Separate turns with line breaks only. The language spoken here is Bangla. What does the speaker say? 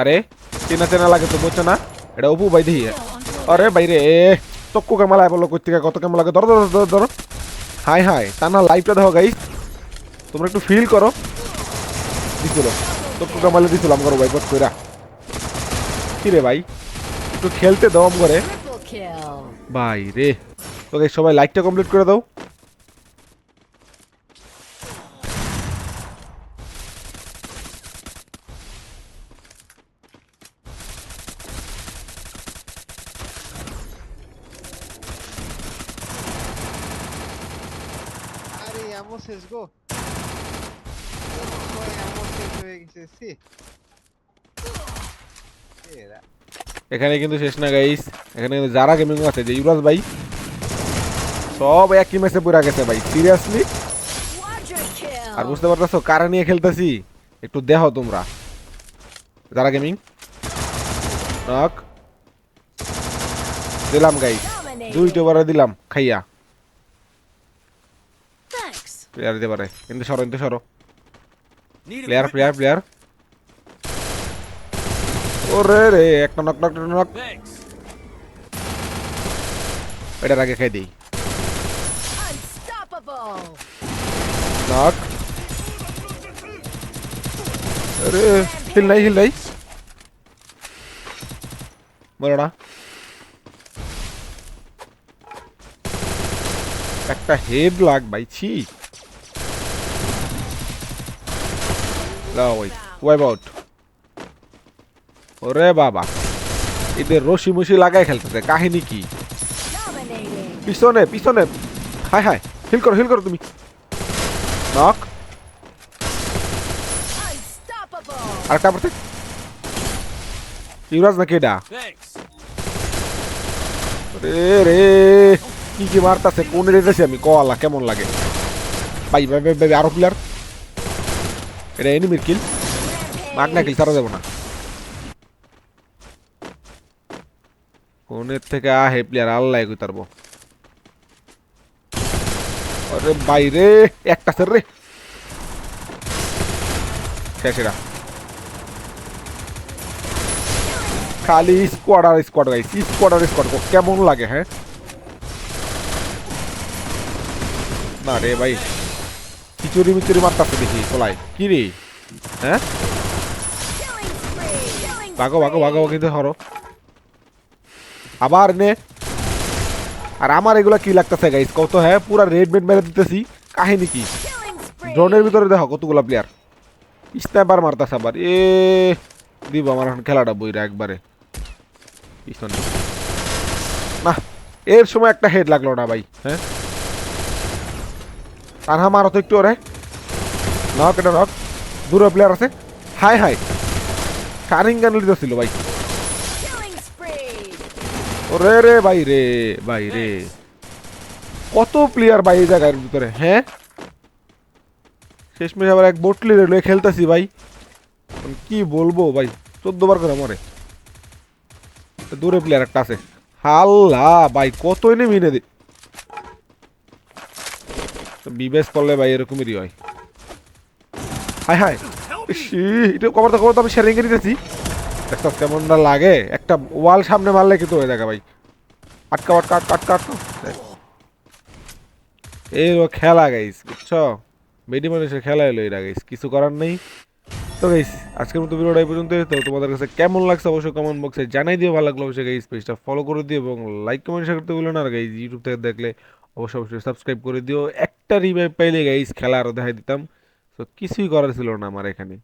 আরে চেনা চেনা লাগে তো বুঝছ না? এটা অপু ভাই দিই আরে বাইরে চক্কু কামালায় বলো কই থেকে কত কেমন লাগে? ধরো ধরো ধরো ধরো। হাই হাই তা না লাইভটা দেখো গাই তোমরা একটু ফিল করো। দিছিল চক্কু কামালে দিছিলাম করো ভাই কত কইরা। কি রে ভাই একটু খেলতে দম করে. ভাই রে তো গাইস সবাই লাইকটা কমপ্লিট করে দাও।
আরে এমন শেষ
এখানে কিন্তু শেষ না গাইস এখানে কিন্তু যারা গেমিং আছে যে ইউরাজ ভাই সব একই ম্যাচে পুরা গেছে ভাই সিরিয়াসলি আর বুঝতে পারতেছো কারা নিয়ে খেলতেছি একটু দেখো তোমরা যারা গেমিং নক দিলাম গাইস দুইটা বারে দিলাম খাইয়া. প্লেয়ার দিতে পারে। কিন্তু সরো কিন্তু সরো। প্লেয়ার প্লেয়ার প্লেয়ার ওরে রে একটা নক নক নক এটার আগে খাই দিই. নক আরে হিল নাই হিল নাই। মরো না। একটা হেড লাগ বাইছি লাও ওই ওয়াইপ আউট ওরে বাবা এদের রশি মুশি লাগাই খেলতেছে কাহিনী কি? পিছনে পিছনে হাই হাই হিল করো হিল করো তুমি। Knock
Unstoppable.
আরেকটা পড়তে। ইউরাজ নাকি এটা? রে রে কি কি মারতাছে কোন রেটেছি আমি কওয়ালা কেমন লাগে? ভাই ভাই ভাই, আরও প্লেয়ার এটা এনিমির কিল মাগ না কিল সারা যাব না। কোনের থেকে আহে প্লেয়ার আল্লাহ কই তারবো। আরে বাইরে একটা স্যার রে। শেষ এরা খালি স্কোয়াড আর স্কোয়াড গাইস স্কোয়াড আর স্কোয়াড কেমন লাগে হ্যাঁ? না রে ভাই। খিচুড়ি মিচুরি মারতাছে দেখি কোলায় কি রে হ্যাঁ ভাগো ভাগো. ভাগো কিন্তু হরো আবার নে আর আমার এগুলা কি লাগতেছে গাইস কত হ্যাঁ পুরা রেড মেড মেরে দিতেছি কাহিনী কি ড্রোনের ভিতরে দেখো কতগুলা প্লেয়ার স্ন্যাপার মারতাছে আবার এ দিব আমার এখন খেলাটা বইরা একবারে পিছনে না এর সময় একটা হেড লাগল না ভাই হ্যাঁ আর মারো তো একটু ওরে। নক এটা নক। দূরে প্লেয়ার আছে। High high. কারিং গান লিতেছিল ভাই।
Killing
ওরে রে ভাই রে ভাই রে। কত প্লেয়ার ভাই এই জায়গার ভিতরে হ্যাঁ? শেষমেশ আবার এক বোটলি রেলওয়ে খেলতেছি ভাই। কি বলব ভাই? চোদ্দ বার করে মরে। দূরে প্লেয়ার একটা আছে। হাল্লা ভাই কত এনে মিনে করলে ভাই হয়। Hi hi. এটা তো তো আমি লাগে। একটা ওয়াল সামনে মারলে কিন্তু হয়ে ভাই। আটকা আটকা আটকা এই খেলা গাইস বুঝছ? বেডি মানুষের খেলা এলো এটা গাইস কিছু করার নেই। তো গাইস আজকের মতো ভিডিওটা এই পর্যন্ত তো তোমাদের কাছে কেমন লাগছে অবশ্যই কমেন্ট বক্সে জানাই দিও। ভালো লাগল অবশ্যই গাইস পেজটা ফলো করে দিও এবং লাইক কমেন্ট শেয়ার করতে ভুলো না। আর গাইস ইউটিউব থেকে দেখলে অবশ্যই অবশ্যই সাবস্ক্রাইব করে দিও। একটা রিভাইভ পাইলে গাইস খেলা আরও দেখাই দিতাম। তো কিছুই করার ছিল না আমার এখানে।